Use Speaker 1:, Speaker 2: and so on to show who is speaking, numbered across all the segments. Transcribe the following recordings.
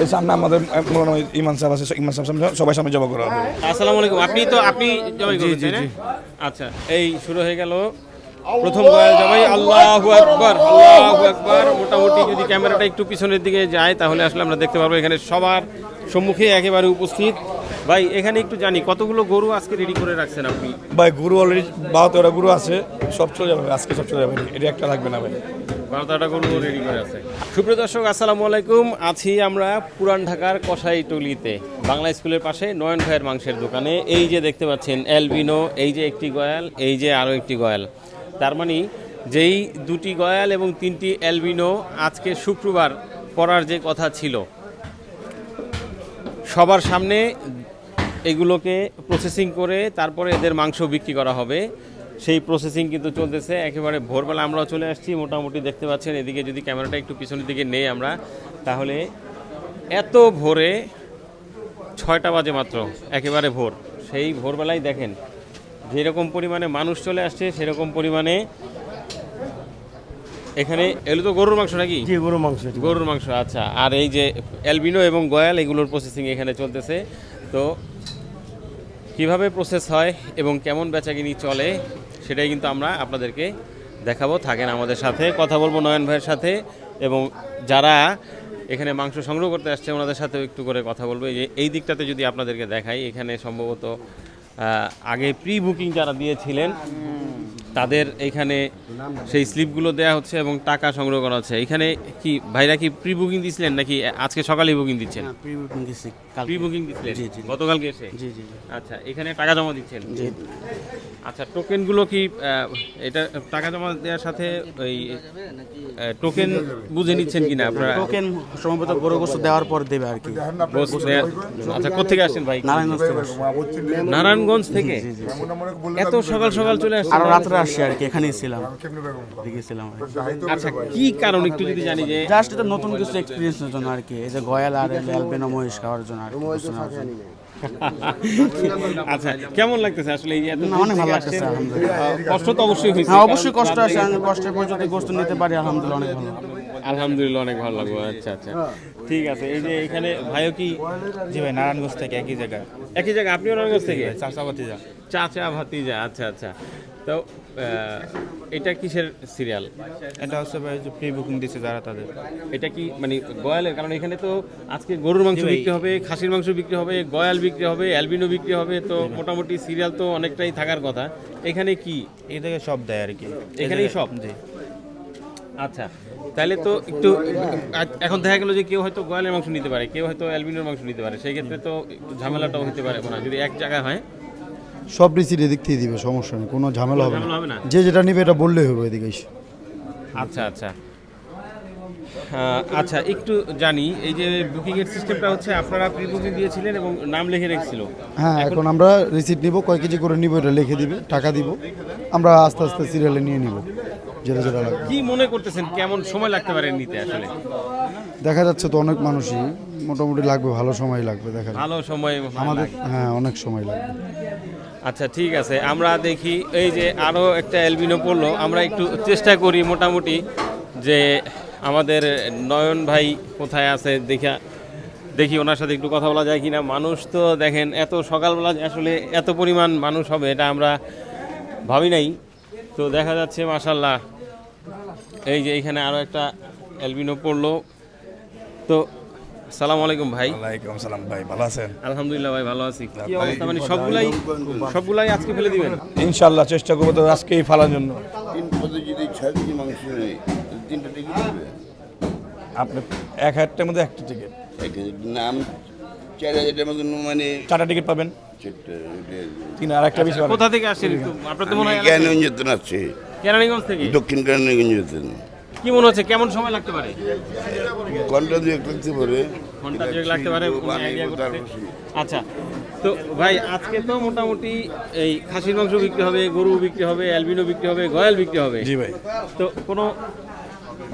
Speaker 1: এই সামনে আমাদের আহ, মৌলানা ইমান সাহেব আছে ইমান সাহেব সামনে সবাই সামনে জমা করা হবে।
Speaker 2: আসসালামু আলাইকুম। আপনি তো আপনি জবাই করবেন তাই না? আচ্ছা এই শুরু হয়ে গেল। প্রথম গয়াল জবাই আল্লাহু আকবার আল্লাহু আকবার। মোটামুটি যদি ক্যামেরাটা একটু পিছনের দিকে যায় তাহলে আসলে আমরা দেখতে পারব এখানে সবার সম্মুখে একেবারে উপস্থিত। ভাই এখানে একটু জানি কতগুলো গরু আজকে রেডি করে রাখছেন আপনি?
Speaker 1: ভাই গরু অলরেডি বাহাত্তরটা গরু আছে সব চলে যাবে আজকে সব চলে যাবে এটা একটা লাগবে না ভাই।
Speaker 2: বারো তেরোটা গরু রেডি করে আছে। সুপ্রিয় দর্শক আসসালামু আলাইকুম। আছি আমরা পুরান ঢাকার কষাইটুলিতে বাংলা স্কুলের পাশে নয়ন ভাইয়ের মাংসের দোকানে। এই যে দেখতে পাচ্ছেন অ্যালবিনো এই যে একটি গয়াল এই যে আরও একটি গয়াল তার মানে যেই দুটি গয়াল এবং তিনটি অ্যালবিনো আজকে শুক্রবার পড়ার যে কথা ছিল সবার সামনে এগুলোকে প্রসেসিং করে তারপরে এদের মাংস বিক্রি করা হবে। সেই প্রসেসিং কিন্তু চলতেছে, একেবারে ভোরবেলা আমরাও চলে আসছি। মোটামুটি দেখতে পাচ্ছেন, এদিকে যদি ক্যামেরাটা একটু পিছনের দিকে নেই আমরা, তাহলে এত ভোরে ছয়টা বাজে মাত্র, একেবারে ভোর। সেই ভোরবেলায় দেখেন, যেরকম পরিমাণে মানুষ চলে আসছে, সেরকম পরিমাণে এখানে এগুলো তো গরুর মাংস নাকি?
Speaker 3: জি গরু মাংস।
Speaker 2: গরুর মাংস আচ্ছা। আর এই যে অ্যালবিনো এবং গয়াল এগুলোর প্রসেসিং এখানে চলতেছে। তো কীভাবে প্রসেস হয় এবং কেমন বেচাকিনি চলে সেটাই কিন্তু আমরা আপনাদেরকে দেখাবো। থাকেন আমাদের সাথে কথা বলব নয়ন ভাইয়ের সাথে। এবং যারা এখানে মাংস সংগ্রহ করতে আসছে ওনাদের সাথেও একটু করে কথা বলব। এই যে এই দিকটাতে যদি আপনাদেরকে দেখাই এখানে সম্ভবত আগে প্রি বুকিং যারা দিয়েছিলেন তাদের এখানে সেই স্লিপগুলো দেওয়া হচ্ছে এবং টাকা সংগ্রহ করা হচ্ছে। এখানে কি ভাইরা কি প্রি বুকিং দিছিলেন নাকি আজকে সকালেই বুকিং দিচ্ছেন?
Speaker 3: প্রি বুকিং দিছি কালকে।
Speaker 2: প্রি বুকিং
Speaker 3: জি।
Speaker 2: গতকালকে এসে?
Speaker 3: জি জি।
Speaker 2: আচ্ছা এখানে টাকা জমা দিচ্ছেন?
Speaker 3: জি।
Speaker 2: আচ্ছা টোকেনগুলো কি এটা টাকা জমা দেওয়ার সাথে ওই টোকেন বুঝে নিচ্ছেন কিনা আপনারা?
Speaker 3: টোকেন সম্ভবত গরু গোস্ত দেওয়ার পর দেবে আর কি।
Speaker 2: আচ্ছা কোথেকে আসছেন ভাই?
Speaker 3: নারায়ণগঞ্জ থেকে।
Speaker 2: নারায়ণগঞ্জ থেকে? এত সকাল সকাল চলে আসছেন?
Speaker 3: আরও রাত্রে আসছি আর কি এখানেই ছিলাম। দেখেছিলাম
Speaker 2: আচ্ছা কি কারণ একটু যদি জানি যে
Speaker 3: জাস্ট এটা নতুন কিছু এক্সপিরিয়েন্সের জন্য আর কি এই যে গয়াল আর অ্যালবেনো মহিষ খাওয়ার জন্য আর জন্য।
Speaker 2: আচ্ছা কেমন লাগতেছে আসলে এই এত
Speaker 3: অনেক ভালো লাগতেছে আলহামদুলিল্লাহ।
Speaker 2: কষ্ট তো অবশ্যই হয়েছে।
Speaker 3: হ্যাঁ অবশ্যই কষ্ট আছে আমি কষ্টের পর যদি গোস্ত নিতে পারি আলহামদুলিল্লাহ অনেক ভালো
Speaker 2: আলহামদুলিল্লাহ অনেক ভালো লাগল আচ্ছা আচ্ছা। ঠিক আছে এই যে এখানে ভাইও কি
Speaker 4: জি ভাই নারায়ণগঞ্জ থেকে একই জায়গায়।
Speaker 2: একই জায়গা আপনিও নারায়ণগঞ্জ থেকে?
Speaker 4: চাষাবাতি যা
Speaker 2: চাচা ভাতিজা আচ্ছা আচ্ছা। তো এটা কিসের সিরিয়াল
Speaker 4: এটা হচ্ছে ভাই যে প্রি বুকিং দিচ্ছে যারা তাদের।
Speaker 2: এটা কি মানে গয়ালের কারণ এখানে তো আজকে গরুর মাংস বিক্রি হবে খাসির মাংস বিক্রি হবে গয়াল বিক্রি হবে অ্যালবিনো বিক্রি হবে তো মোটামুটি সিরিয়াল তো অনেকটাই থাকার কথা। এখানে কি?
Speaker 4: থেকে সব দেয় আর কি।
Speaker 2: এখানেই সব?
Speaker 4: জি।
Speaker 2: আচ্ছা তাহলে তো একটু এখন দেখা গেল যে কেউ হয়তো গয়ালের মাংস নিতে পারে কেউ হয়তো অ্যালবিনোর মাংস নিতে পারে সেই ক্ষেত্রে তো একটু ঝামেলাটাও হতে পারে না যদি এক জায়গায় হয়।
Speaker 5: সব রিসিট এদিক থেকে দিবে সমস্যা নেই কোনো ঝামেলা হবে না। যে যেটা নিবে এটা বললেই হবে এদিকে এসে।
Speaker 2: আচ্ছা আচ্ছা। আচ্ছা একটু জানি এই যে বুকিং এর সিস্টেমটা হচ্ছে আপনারা প্রি বুকিং দিয়েছিলেন এবং নাম লিখে রেখেছিল।
Speaker 5: হ্যাঁ এখন আমরা রিসিট নিব কয় কেজি করে নিব এটা লিখে দিবে টাকা দিব। আমরা আস্তে আস্তে সিরিয়ালে নিয়ে নিব যেটা যেটা লাগবে।
Speaker 2: কি মনে করতেছেন কেমন সময় লাগতে পারে নিতে আসলে?
Speaker 5: দেখা যাচ্ছে তো অনেক মানুষই মোটামুটি লাগবে ভালো সময় লাগবে দেখা
Speaker 2: ভালো সময়
Speaker 5: আমাদের হ্যাঁ অনেক সময় লাগবে।
Speaker 2: আচ্ছা ঠিক আছে। আমরা দেখি, এই যে আরও একটা এলবিনো পড়ল। আমরা একটু চেষ্টা করি মোটামুটি যে আমাদের নয়ন ভাই কোথায় আছে দেখা দেখি ওনার সাথে একটু কথা বলা যায় কি না মানুষ তো দেখেন, এত সকালবেলা আসলে এত পরিমাণ মানুষ হবে, এটা আমরা ভাবি নাই। তো দেখা যাচ্ছে মাসাল্লাহ এই যে এখানে আরও একটা এলবিনো পড়ল। তো সালাম আলাইকুম ভাই।
Speaker 1: ওয়ালাইকুম সালাম ভাই ভালো আছেন?
Speaker 2: আলহামদুলিল্লাহ ভাই ভালো আছি। কি অবস্থা? মানে সবগুলাই সবগুলাই আজকে ফেলে দিবেন?
Speaker 1: ইনশাল্লাহ চেষ্টা করব তো আজকেই ফালার জন্য।
Speaker 6: তিন পদে যদি ছয় কেজি মাংস নেই তিনটা টিকিট দেবে?
Speaker 1: আপনি এক হাজারটার মধ্যে একটা টিকিট।
Speaker 6: এক নাম চার হাজারের মতন মানে
Speaker 1: চারটা টিকিট পাবেন। তিন আর একটা বিষয়
Speaker 2: কোথা থেকে আসছেন একটু? আপনার তো মনে হয়
Speaker 6: জ্ঞান নির্যাতন আছে
Speaker 2: কেরানীগঞ্জ থেকে?
Speaker 6: দক্ষিণ নির্যাতন
Speaker 2: কি মনে হচ্ছে কেমন সময় লাগতে পারে?
Speaker 6: ঘণ্টা দুয়েক লাগতে পারে।
Speaker 2: ঘণ্টা দুয়েক লাগতে পারে আচ্ছা তো ভাই আজকে তো মোটামুটি এই খাসির মাংস বিক্রি হবে গরু বিক্রি হবে অ্যালবিনো বিক্রি হবে গয়াল বিক্রি হবে।
Speaker 1: জি ভাই।
Speaker 2: তো কোনো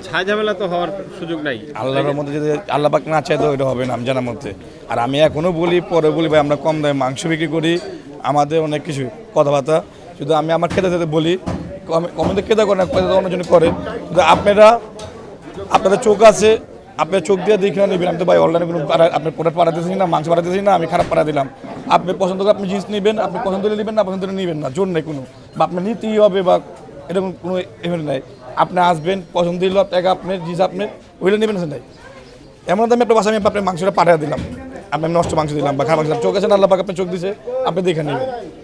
Speaker 2: ছাই ঝামেলা তো হওয়ার সুযোগ নাই।
Speaker 1: আল্লাহর মধ্যে যদি আল্লাহ পাক না চায় তো এটা হবে না আমি জানার মধ্যে আর আমি এখনও বলি পরে বলি ভাই আমরা কম দামে মাংস বিক্রি করি। আমাদের অনেক কিছু কথাবার্তা। শুধু আমি আমার খেতে খেতে বলি কমে কমে খেতে করে না অন্য জন্য করে। আপনারা আপনাদের চোখ আছে আপনি চোখ দিয়ে দেখে না নেবেন। আমি তো ভাই অনলাইনে কোনো পাড়া- আপনি প্রোডাক্ট পাঠাতেছি না, মাংস পাঠাতেছি না, আমি খারাপ পাঠা দিলাম। আপনি পছন্দ করে আপনি জিনিস নেবেন, আপনি পছন্দ করে নেবেন, না পছন্দ করে নেবেন না, জোর নেই কোনো। বা আপনার নিতেই হবে বা এরকম কোনো ইভেন্ট নাই। আপনি আসবেন, পছন্দ দিল টাকা আপনার, জিনিস আপনার ওইটা নেবেন নাই এমন আমি আপনার বাসায় আমি আপনার মাংসটা পাঠিয়ে দিলাম। আপনি নষ্ট মাংস দিলাম বা খারাপ মাংস চোখ আছে না, আল্লাহ আপনার চোখ দিছে, আপনি দেখে নেবেন।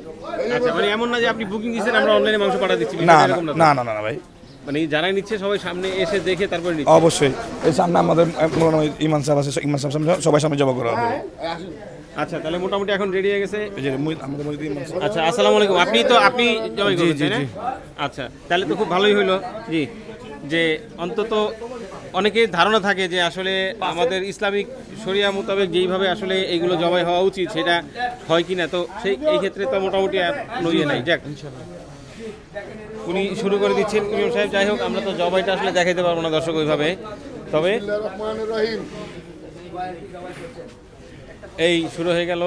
Speaker 2: আচ্ছা মানে এমন না যে আপনি বুকিং দিয়েছেন আমরা অনলাইনে মাংস পাঠা দিচ্ছি
Speaker 1: না না না না না ভাই।
Speaker 2: মানে নিচ্ছে সবাই সামনে এসে দেখে তারপরে নিচ্ছে।
Speaker 1: অবশ্যই। এই সামনে আমাদের আহ, মৌলানা ইমান সাহেব আছে ইমান সাহেব সামনে সবাই সামনে জমা করা হবে
Speaker 2: আচ্ছা তাহলে মোটামুটি এখন রেডি হয়ে গেছে? আচ্ছা আসসালামু আলাইকুম। আপনি তো আপনি আচ্ছা তাহলে তো খুব ভালোই হলো। জি যে অন্তত অনেকের ধারণা থাকে যে আসলে আমাদের ইসলামিক শরিয়া মোতাবেক যেইভাবে আসলে এইগুলো জবাই হওয়া উচিত সেটা হয় কি না তো সেই এই ক্ষেত্রে তো মোটামুটি আর কোনো ইয়ে নাই। যাক। উনি শুরু করে দিচ্ছেন ইমাম সাহেব। যাই হোক আমরা তো জবাইটা আসলে দেখাইতে পারব না দর্শক ওইভাবে। তবে এই শুরু হয়ে গেল।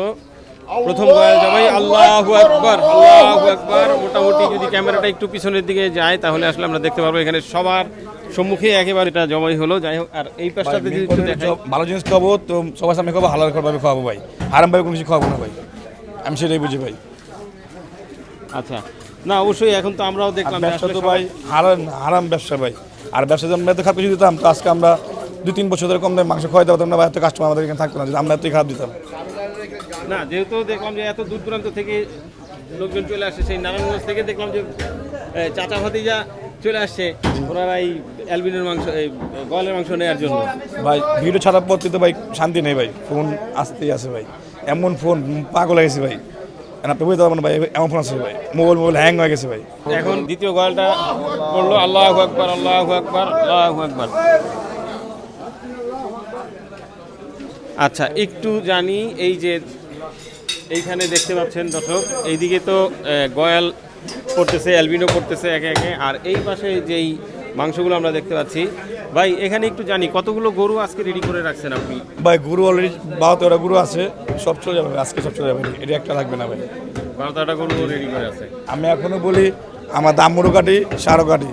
Speaker 2: প্রথম গয়াল জবাই। আল্লাহু আকবার আল্লাহু আকবার। মোটামুটি যদি ক্যামেরাটা একটু পিছনের দিকে যায় তাহলে আসলে আমরা দেখতে পারব এখানে সবার সম্মুখে একেবারে এটা জবাই হলো যাই হোক আর এই পাশটাতে যদি
Speaker 1: ভালো জিনিস খাব তো সবার সামনে খাব হালাল ভাবে খাওয়াবো ভাই। হারাম ভাবে কোনো কিছু খাওয়াবো না ভাই। আমি সেটাই বুঝি ভাই।
Speaker 2: আচ্ছা। না অবশ্যই এখন তো আমরাও দেখলাম
Speaker 1: ব্যবসা তো ভাই হারাম হারাম ব্যবসা ভাই। আর ব্যবসা আমরা এত খারাপ কিছু দিতাম তো আজকে আমরা দুই তিন বছর ধরে কম দামে মাংস খাওয়াই পারতাম না এত কাস্টমার আমাদের এখানে থাকতো না যদি আমরা এতই খারাপ দিতাম।
Speaker 2: না যেহেতু দেখলাম যে এত দূর দূরান্ত থেকে লোকজন চলে আসছে সেই নারায়ণগঞ্জ থেকে দেখলাম যে চাচা ভাতিজা চলে আসছে ওনারা এই অ্যালবিনের মাংস এই গলের মাংস নেওয়ার জন্য।
Speaker 1: ভাই ভিডিও ছাড়ার পর তো ভাই শান্তি নেই ভাই ফোন আসতেই আছে ভাই। এমন ফোন পাগল হয়ে গেছে ভাই। আর আপনি বুঝতে পারবেন ভাই এমন ফোন আছে ভাই। মোবাইল মোবাইল হ্যাং হয়ে গেছে ভাই।
Speaker 2: এখন দ্বিতীয় গয়ালটা পড়ল আল্লাহ আকবার আল্লাহ আকবার আল্লাহ আকবার। আচ্ছা একটু জানি এই যে এইখানে দেখতে পাচ্ছেন দর্শক এইদিকে তো গয়াল পড়তেছে অ্যালবিনো পড়তেছে একে একে। আর এই পাশে যেই মাংসগুলো আমরা দেখতে পাচ্ছি ভাই এখানে একটু জানি কতগুলো গরু আজকে রেডি করে রাখছেন আপনি?
Speaker 1: ভাই গরু অলরেডি বারো তেরোটা গরু আছে সব চলে যাবে আজকে সব চলে যাবে এটা একটা লাগবে না ভাই।
Speaker 2: বারো তেরোটা গরু রেডি করে আছে।
Speaker 1: আমি এখনও বলি আমার দামুরও কাটি সারও কাটি।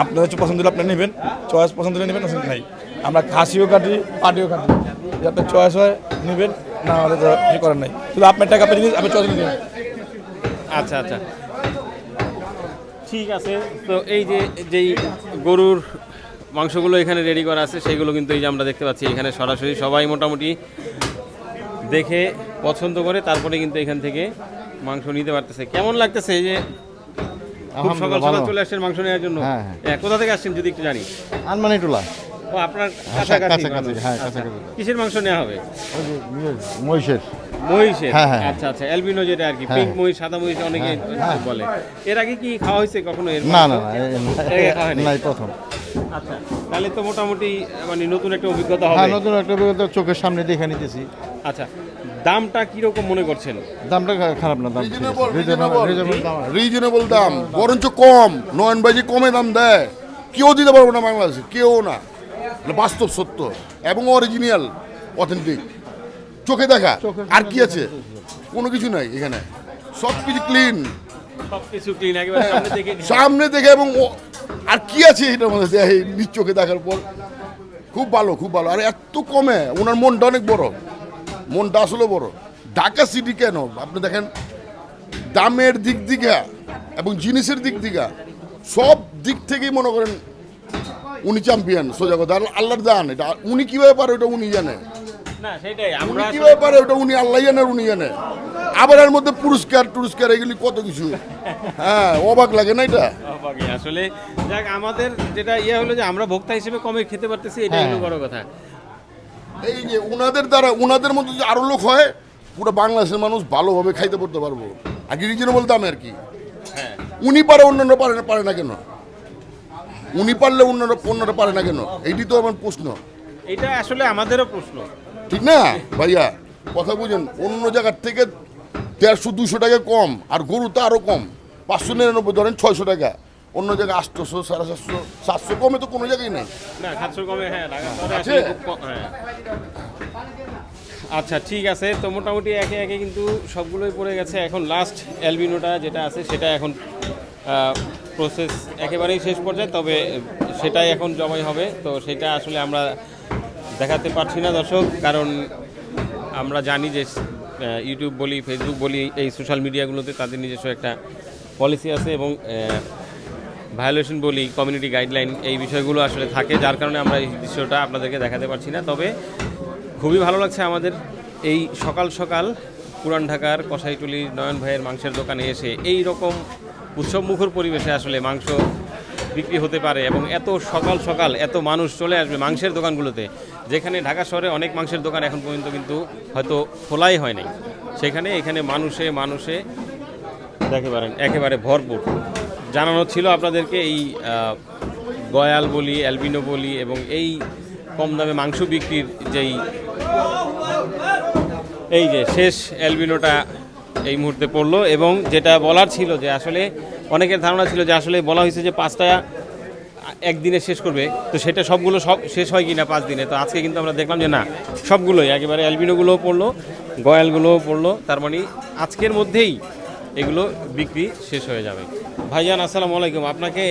Speaker 1: আপনাদের হচ্ছে পছন্দ হলে আপনি নেবেন চয়েস পছন্দ হলে নেবেন নাই। আমরা খাসিও কাটি পাটিও কাটি। আপনার চয়েস হয় নেবেন না হলে তো কিছু করার নাই। শুধু আপনার টাকা আপনি আপনি চয়েস নেবেন।
Speaker 2: আচ্ছা আচ্ছা। ঠিক আছে। তো এই যে যেই গরুর মাংসগুলো এখানে রেডি করা আছে সেগুলো কিন্তু এই যে আমরা দেখতে পাচ্ছি এখানে সরাসরি সবাই মোটামুটি দেখে পছন্দ করে তারপরে কিন্তু এখান থেকে মাংস নিতে পারতেছে। কেমন লাগতেছে এই যে খুব সকাল সকাল চলে আসছেন মাংস নেওয়ার জন্য?
Speaker 7: হ্যাঁ, হ্যাঁ।
Speaker 2: হ্যাঁ, কোথা থেকে আসছেন যদি একটু জানি।
Speaker 7: আনমানি টোলা।
Speaker 2: ও আপনার কাছাকাছি।
Speaker 7: কাছাকাছি, হ্যাঁ। কাছাকাছি।
Speaker 2: কিসের মাংস নেওয়া হবে?
Speaker 7: মহিষের।
Speaker 2: মহিষের?
Speaker 7: হ্যাঁ, হ্যাঁ।
Speaker 2: আচ্ছা আচ্ছা অ্যালবিনো যেটা আর কি
Speaker 7: হ্যাঁ।
Speaker 2: পিঙ্ক মহিষ সাদা মহিষ অনেকে বলে। এর আগে কি খাওয়া হয়েছে কখনো এর
Speaker 7: না না না প্রথম।
Speaker 2: আচ্ছা তাহলে তো মোটামুটি মানে নতুন একটা অভিজ্ঞতা
Speaker 7: হ্যাঁ
Speaker 2: হবে।
Speaker 7: নতুন একটা অভিজ্ঞতা চোখের সামনে দেখে নিতেছি।
Speaker 2: আচ্ছা দামটা কীরকম মনে করছেন?
Speaker 7: দামটা খারাপ না দাম।
Speaker 6: রিজনেবল দাম। বরঞ্চ কম। নয়ন বাজি কমে দাম দেয়। কেউ দিতে পারব না বাংলাদেশে কেউ না। বাস্তব সত্য এবং অরিজিনাল অথেন্টিক চোখে দেখা আর কি আছে? কোনো কিছু নাই এখানে। সব কিছু ক্লিন
Speaker 2: সামনে
Speaker 6: দেখে এবং আর কি আছে এটার মধ্যে এই নিজ চোখে দেখার পর? খুব ভালো খুব ভালো। আর এত কমে ওনার মনটা অনেক বড়। মনটা আসলে বড়। ঢাকা সিটি কেন? আপনি দেখেন দামের দিক দিঘা এবং জিনিসের দিক দিঘা সব দিক থেকেই মনে করেন উনি চ্যাম্পিয়ন সোজা কথা। আর আল্লাহর দান এটা উনি কীভাবে পারে ওটা উনি জানে। উনি কীভাবে পারে ওটা উনি আল্লাহ জানে উনি জানে। আবার এর মধ্যে পুরস্কার টুরস্কার এগুলি কত কিছু। হ্যাঁ অবাক লাগে না এটা।
Speaker 2: আসলে যাক আমাদের যেটা ইয়ে হলো যে আমরা ভোক্তা হিসেবে কমে খেতে পারতেছি এটাই হলো বড় কথা।
Speaker 6: এই যে উনাদের দ্বারা উনাদের মধ্যে যে আরও লোক হয় পুরো বাংলাদেশের মানুষ ভালোভাবে খাইতে পড়তে পারব। আগে রিজনেবল দামে আর কি।
Speaker 2: হ্যাঁ।
Speaker 6: উনি পারে অন্যান্য পারে না পারে না কেন? উনি পারলে অন্যান্য অন্যরা পারে না কেন? এইটি তো আমার প্রশ্ন।
Speaker 2: এটা আসলে আমাদেরও প্রশ্ন।
Speaker 6: ঠিক না? ভাইয়া কথা বুঝেন অন্য জায়গার থেকে দেড়শো দুশো টাকা কম আর গরু তো আরও কম। পাঁচশো নিরানব্বই ধরেন ছয়শো টাকা। অন্য জায়গায় আটশোশো সাড়ে সাতশো সাতশো কমে তো কোনো জায়গায় নেই।
Speaker 2: হ্যাঁ হ্যাঁ। আচ্ছা ঠিক আছে তো মোটামুটি একে একে কিন্তু সবগুলোই পড়ে গেছে। এখন লাস্ট অ্যালবিনোটা যেটা আছে সেটা এখন প্রসেস একেবারেই শেষ পর্যায়ে, তবে সেটাই এখন জমাই হবে। তো সেটা আসলে আমরা দেখাতে পারছি না দর্শক, কারণ আমরা জানি যে ইউটিউব বলি ফেসবুক বলি, এই সোশ্যাল মিডিয়াগুলোতে তাদের নিজস্ব একটা পলিসি আছে এবং ভায়োলেশন বলি কমিউনিটি গাইডলাইন এই বিষয়গুলো আসলে থাকে, যার কারণে আমরা এই দৃশ্যটা আপনাদেরকে দেখাতে পারছি না। তবে খুবই ভালো লাগছে আমাদের এই সকাল সকাল পুরান ঢাকার কষাইটুলি নয়ন ভাইয়ের মাংসের দোকানে এসে, এই রকম উৎসবমুখর পরিবেশে আসলে মাংস বিক্রি হতে পারে এবং এত সকাল সকাল এত মানুষ চলে আসবে মাংসের দোকানগুলোতে, যেখানে ঢাকা শহরে অনেক মাংসের দোকান এখন পর্যন্ত কিন্তু হয়তো খোলাই হয় নাই। সেখানে এখানে মানুষে মানুষে পারেন, একেবারে ভরপুর। জানানো ছিল আপনাদেরকে এই গয়াল বলি, অ্যালবিনো বলি এবং এই কম দামে মাংস বিক্রির যেই, এই যে শেষ অ্যালবিনোটা এই মুহূর্তে পড়ল এবং যেটা বলার ছিল যে আসলে অনেকের ধারণা ছিল যে আসলে বলা হয়েছে যে পাঁচটা একদিনে শেষ করবে। তো সেটা সবগুলো সব শেষ হয় কি না পাঁচ দিনে? তো আজকে কিন্তু আমরা দেখলাম যে না সবগুলোই। একেবারে অ্যালবিনোগুলোও পড়ল গয়ালগুলোও পড়ল তার মানে আজকের মধ্যেই এগুলো বিক্রি শেষ হয়ে যাবে। ভাইজান আসসালামু আলাইকুম। আপনাকে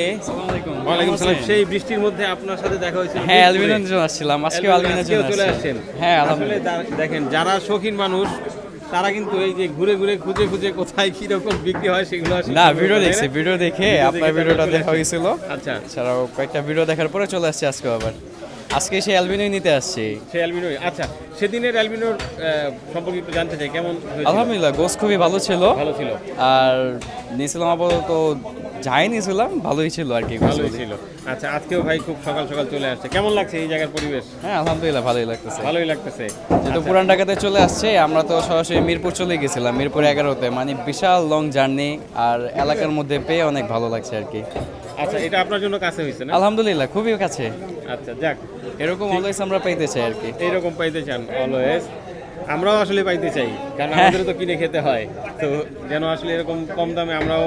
Speaker 2: ওয়ালাইকুম সালাম। সেই বৃষ্টির মধ্যে আপনার সাথে দেখা হয়েছিল।
Speaker 8: হ্যাঁ অ্যালবিনোর জন্য আসছিলাম। অ্যালবিনোর জন্য
Speaker 2: চলে
Speaker 8: আসছি।
Speaker 2: আসছেন।
Speaker 8: হ্যাঁ
Speaker 2: আসলে দেখেন যারা শৌখিন মানুষ তারা কিন্তু এই যে ঘুরে ঘুরে খুঁজে খুঁজে কোথায় কি রকম বিক্রি হয় সেগুলো আসে
Speaker 8: না ভিডিও দেখছে ভিডিও দেখে আপনার ভিডিওটা দেখা হয়েছিল।
Speaker 2: আচ্ছা।
Speaker 8: এছাড়াও কয়েকটা ভিডিও দেখার পরে চলে আসছে আজকে আবার। আজকে সেই অ্যালবিনোই নিতে আসছে।
Speaker 2: সেই অ্যালবিনোই আচ্ছা সেদিনের অ্যালবিনোর সম্পর্কে একটু জানতে চাই কেমন
Speaker 8: আলহামদুলিল্লাহ গোস খুবই ভালো ছিল।
Speaker 2: ভালো ছিল।
Speaker 8: আর নিয়েছিলাম আপাতত যাই নিয়েছিলাম ভালোই ছিল আর কি
Speaker 2: ভালোই ছিল। আচ্ছা আজকেও ভাই খুব সকাল সকাল চলে আসছে। কেমন লাগছে এই জায়গার পরিবেশ?
Speaker 8: হ্যাঁ আলহামদুলিল্লাহ ভালোই লাগতেছে।
Speaker 2: ভালোই লাগতেছে।
Speaker 8: যেহেতু পুরান ঢাকাতে চলে আসছে আমরা তো সরাসরি মিরপুর চলে গেছিলাম মিরপুর এগারোতে। মানে বিশাল লং জার্নি আর এলাকার মধ্যে পেয়ে অনেক ভালো লাগছে আর কি।
Speaker 2: আচ্ছা এটা আপনার জন্য কাছে হয়েছে না?
Speaker 8: আলহামদুলিল্লাহ খুবই কাছে।
Speaker 2: আচ্ছা যাক।
Speaker 8: এরকম অলওয়েজ আমরা পাইতে চাই আর কি।
Speaker 2: এরকম পাইতে চান অলওয়েজ আমরাও আসলে পাইতে চাই কারণ
Speaker 8: হ্যাঁ।
Speaker 2: আমাদেরও তো কিনে খেতে হয়। তো যেন আসলে এরকম কম দামে আমরাও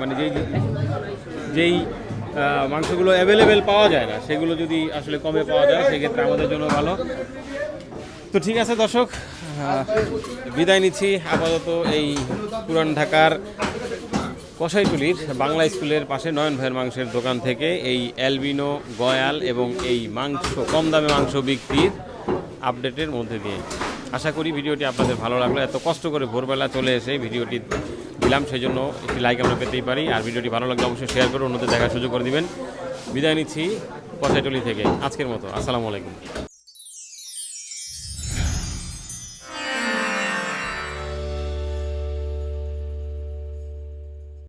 Speaker 2: মানে যেই যেই মাংসগুলো অ্যাভেলেবেল পাওয়া যায় না সেগুলো যদি আসলে কমে পাওয়া যায় সেক্ষেত্রে আমাদের জন্য ভালো। তো ঠিক আছে দর্শক বিদায় নিচ্ছি। আপাতত এই পুরান ঢাকার কষাইটুলির বাংলা স্কুলের পাশে নয়ন ভাইয়ের মাংসের দোকান থেকে এই অ্যালবিনো গয়াল এবং এই মাংস কম দামে মাংস বিক্রির আপডেটের মধ্যে দিয়ে আশা করি ভিডিওটি আপনাদের ভালো লাগল। এত কষ্ট করে ভোরবেলা চলে এসে ভিডিওটি দিলাম সেই জন্য একটি লাইক আমরা পেতেই পারি। আর ভিডিওটি ভালো লাগলে অবশ্যই শেয়ার করে অন্যদের দেখার সুযোগ করে দিবেন। বিদায় নিচ্ছি কষাইটুলি থেকে। আজকের মতো। আসসালামু আলাইকুম।